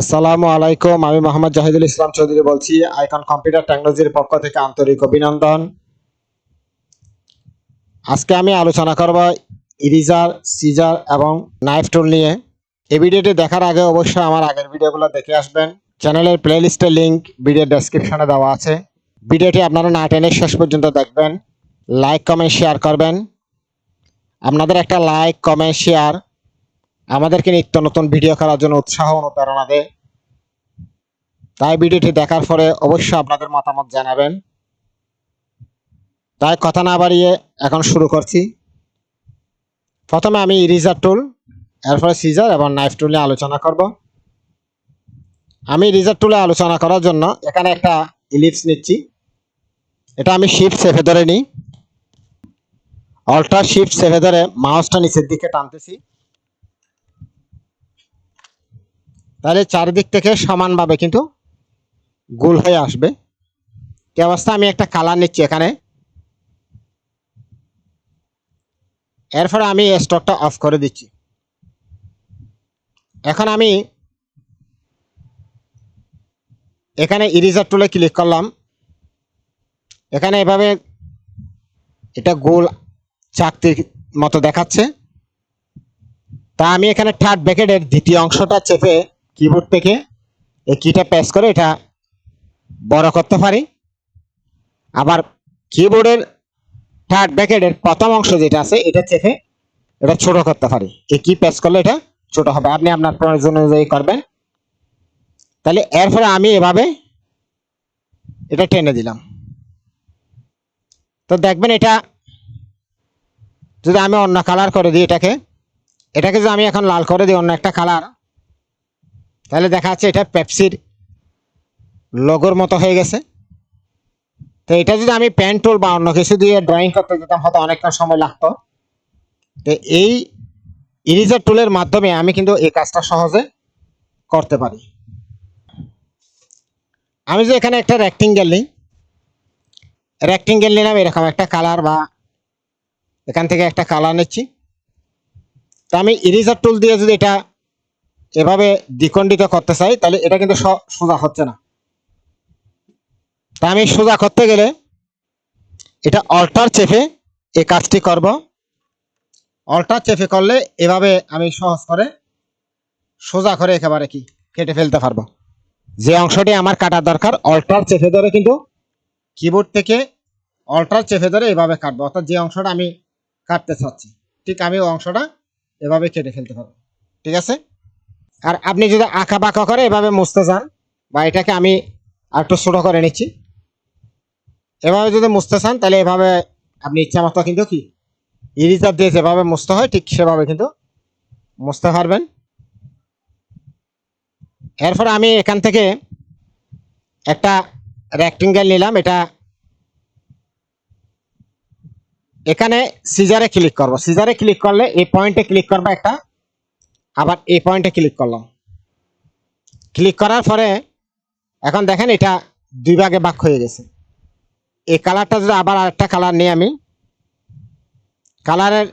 আসসালামু আলাইকুম, আমি মোহাম্মদ জাহিদুল ইসলাম চৌধুরী বলছি, আইকন কম্পিউটার টেকনোলজির পক্ষ থেকে আন্তরিক অভিনন্দন। আজকে আমি আলোচনা করব ইরিজার, সিজার এবং নাইফ টুল নিয়ে। এই ভিডিওটি দেখার আগে অবশ্যই আমার আগের ভিডিওগুলো দেখে আসবেন। চ্যানেলের প্লেলিস্টের লিঙ্ক ভিডিও ডেসক্রিপশনে দেওয়া আছে। ভিডিওটি আপনারা না টেনে শেষ পর্যন্ত দেখবেন, লাইক, কমেন্ট, শেয়ার করবেন। আপনাদের একটা লাইক, কমেন্ট, শেয়ার আমাদেরকে নিত্য নতুন ভিডিও করার জন্য উৎসাহ অনুপ্রেরণা দেয়। তাই ভিডিওটি দেখার পরে অবশ্যই আপনাদের মতামত জানাবেন। তাই কথা না বাড়িয়ে এখন শুরু করছি। প্রথমে আমি ইরিজার টুল এরপরে সিজার এবং নাইফ টুল নিয়ে আলোচনা করব। আমি ইরিজার টুলে আলোচনা করার জন্য এখানে একটা ইলিপস নিচ্ছি। এটা আমি শিফট সেভে ধরে নিই। অল্টার শিফট সেভে ধরে মাউসটা নিচের দিকে টানতেছি। তাহলে চারিদিক থেকে সমানভাবে কিন্তু গোল হয়ে আসবে। কি অবস্থা? আমি একটা কালার নিচ্ছি এখানে। এরপরে আমি স্টকটা অফ করে দিচ্ছি। এখন আমি এখানে ইরিজার টুলে ক্লিক করলাম। এখানে এভাবে এটা গোল চাকতির মতো দেখাচ্ছে। তা আমি এখানে থার্ড ব্যাকেটের দ্বিতীয় অংশটা চেপে কিবোর্ড থেকে এই কিটা প্রেস করে এটা বড় করতে পারি। আবার কিবোর্ডের থার্ড ব্যাকেটের প্রথম অংশ যেটা আছে, এটা চেপে এটা ছোট করতে পারি। এই কি প্রেস করলে এটা ছোট হবে। আপনি আপনার প্রয়োজন অনুযায়ী করবেন। তাহলে এরপরে আমি এভাবে এটা টেনে দিলাম। তো দেখবেন এটা যদি আমি অন্য কালার করে দিই এটাকে এটাকে যদি আমি এখন লাল করে দিই, অন্য একটা কালার তাহলে দেখা যাচ্ছে এটা পেপসির লোগোর মতো হয়ে গেছে। তো এটা যদি আমি পেন টুল বা অন্য কিছু দিয়ে ড্রয়িং করতে যেতাম, হয়তো অনেকটা সময় লাগতো। তো এই ইরিজার টুলের মাধ্যমে আমি কিন্তু এই কাজটা সহজে করতে পারি। আমি যে এখানে একটা রেক্টিঙ্গেল নিই রেক্টিঙ্গেল নিলাম, এরকম একটা কালার বা এখান থেকে একটা কালার নিচ্ছি। তো আমি ইরিজার টুল দিয়ে যদি এটা এভাবে দ্বিখণ্ডিত করতে চাই, তাহলে এটা কিন্তু সোজা হচ্ছে না। তা আমি সোজা করতে গেলে এটা অল্টার চেপে এই কাজটি করব। অল্টার চেপে করলে এভাবে আমি সহজ করে, সোজা করে একেবারে কি কেটে ফেলতে পারব। যে অংশটি আমার কাটার দরকার অল্টার চেপে ধরে কিন্তু কিবোর্ড থেকে অল্টার চেপে ধরে এভাবে কাটবো। অর্থাৎ যে অংশটা আমি কাটতে চাচ্ছি, ঠিক আমি অংশটা এভাবে কেটে ফেলতে পারব। ঠিক আছে? আর আপনি যদি আঁকা বাঁকা করে এভাবে মুছতে চান বা এটাকে আমি আর একটু ছোটো করে নিচ্ছি। এভাবে যদি মুছতে চান, তাহলে এভাবে আপনি ইচ্ছা মতো কিন্তু কি ইরিজার দিয়ে যেভাবে মুছতে হয়, ঠিক সেভাবে কিন্তু মুছতে পারবেন। এরপর আমি এখান থেকে একটা রেক্টিঙ্গেল নিলাম, এটা এখানে সিজারে ক্লিক করব। সিজারে ক্লিক করলে এই পয়েন্টে ক্লিক করব একটা আবার এই পয়েন্টে ক্লিক করলাম। ক্লিক করার পরে, এখন দেখেন এটা দুই ভাগে ভাগ হয়ে গেছে। এই কালারটা যদি আবার আরেকটা কালার নিই আমি কালারের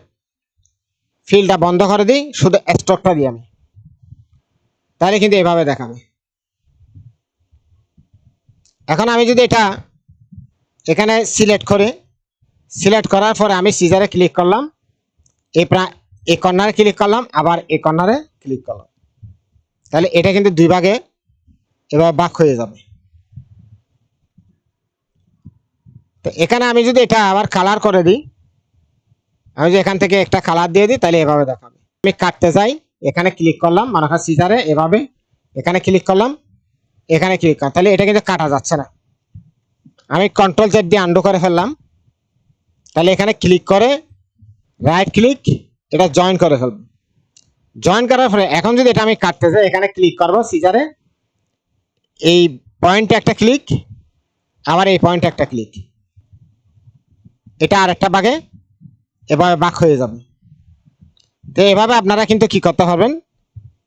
ফিলটা বন্ধ করে দিই, শুধু স্টকটা দিই আমি। তাহলে কিন্তু এভাবে দেখাবে। এখন আমি যদি এটা এখানে সিলেক্ট করে সিলেক্ট করার পরে আমি সিজারে ক্লিক করলাম। এই প্রা এই কর্নারে ক্লিক করলাম, আবার এই কর্নারে ক্লিক করলাম। তাহলে এটা কিন্তু দুই ভাগে এবার বাক হয়ে যাবে। তো এখানে আমি যদি এটা আবার কালার করে দিই, আমি যদি এখান থেকে একটা কালার দিয়ে দিই, তাহলে এভাবে দেখাবে। আমি কাটতে চাই, এখানে ক্লিক করলাম মনে হয় সিজারে এভাবে, এখানে ক্লিক করলাম, এখানে ক্লিক করলাম তাহলে এটা কিন্তু কাটা যাচ্ছে না। আমি কন্ট্রোল জেড দিয়ে আন্ডু করে ফেললাম। তাহলে এখানে ক্লিক করে রাইট ক্লিক এটা জয়েন করে ফেলব। জয়েন করার পরে এখন যদি এটা আমি কাটতে চাই এখানে ক্লিক করব সিজারে এই পয়েন্টে একটা ক্লিক আবার এই পয়েন্টে একটা ক্লিক এটা আর একটা বাগে এভাবে বাক হয়ে যাবে। তো এভাবে আপনারা কিন্তু কি করতে পারবেন?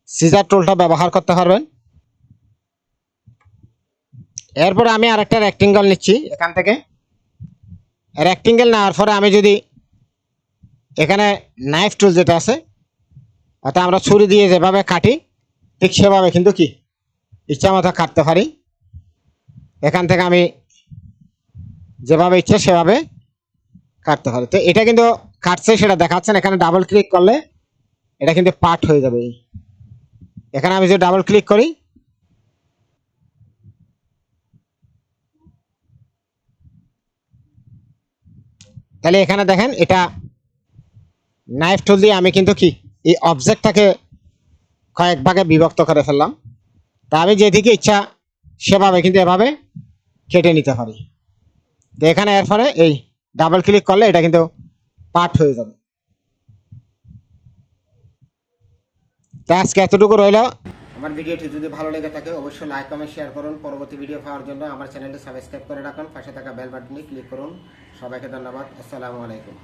সিজার টুলটা ব্যবহার করতে পারবেন। এরপরে আমি আরেকটা রেক্টিঙ্গল নিচ্ছি এখান থেকে। রেক্টিঙ্গেল নেওয়ার পরে আমি যদি এখানে নাইফ টুল যেটা আছে, অর্থাৎ আমরা ছুরি দিয়ে যেভাবে কাটি, ঠিক সেভাবে কিন্তু কি, ইচ্ছা মতো কাটতে পারি। এখান থেকে আমি যেভাবে ইচ্ছে সেভাবে কাটতে পারি। তো এটা কিন্তু কাটছে, সেটা দেখাচ্ছেন। এখানে ডাবল ক্লিক করলে এটা কিন্তু পার্ট হয়ে যাবে। এখানে আমি যদি ডাবল ক্লিক করি, তাহলে এখানে দেখেন এটা নাইফ টুল দিয়ে আমি কিন্তু কি, এই অবজেক্টটাকে কয়েক ভাগে বিভক্ত করে ফেললাম। তা আমি যেদিকে ইচ্ছা সেভাবে কিন্তু এভাবে কেটে নিতে পারি। তো এখানে এর ফলে এই ডাবল ক্লিক করলে এটা কিন্তু পার্ট হয়ে যাবে। আজকে এতটুকু রইল। আমার ভিডিওটি যদি ভালো লেগে থাকে, অবশ্যই লাইক কমেন্ট শেয়ার করুন। পরবর্তী ভিডিও পাওয়ার জন্য আমার চ্যানেলটি সাবস্ক্রাইব করে রাখুন। পাশে থাকা বেল বাটনে ক্লিক করুন। সবাইকে ধন্যবাদ। আসসালামু আলাইকুম।